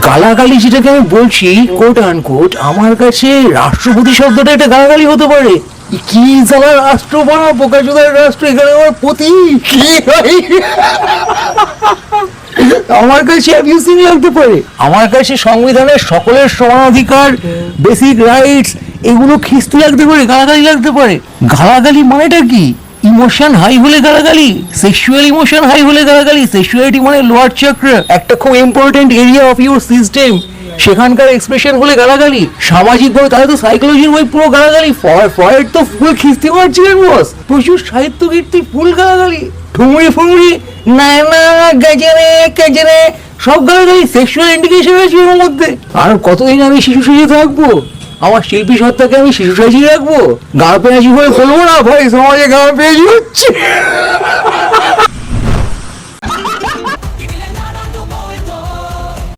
গালাগালি যেটাকে আমি বলছি কোট আনকোট আমার কাছে রাষ্ট্রপতি শব্দটা একটা গালাগালি হতে পারে। কি জ্বালা রাষ্ট্র বানা বোকা চোদার রাষ্ট্র, এখানে আমার পতি? কি আমার কাছে অ্যাবিউসিং লাগতে পারে। আমার কাছে সংবিধানের সকলের সমান অধিকার বেসিক রাইটস এগুলো খিস্তি লাগতে পারে, গালাগালি লাগতে পারে। গালাগালি মানেটা কি? ইমোশন হাই হলে গালাগালি সেক্সুয়াল ইমোশন হাই হলে গালাগালি সেক্সুয়ালিটি মানে লোয়ার চক্র, একটা খুব important area of your system সেখানকার এক্সপ্রেশন হলে গালাগালি সামাজিক ভাবে তাহলে তো সাইকোলজির বই পুরো গালাগালি ফয়েড তো ফুল খিস্তি মারছিলেন বস প্রচুর সাহিত্য কীর্তি ফুল গালাগালি। ঠুমড়ি ফুমড়ি না না গেজেরে গেজেরে সব গালাগালি সেক্সুয়াল ইন্ডিকেশন আছে ওর মধ্যে। আর কতদিন আমি শিশু সেজে থাকব? আমার শিল্পী সত্তাকে আমি শিশু সাজিয়ে রাখব? গা পেঁয়াজি হয়ে খুলবো না ভাই? সমাজে গা হচ্ছে।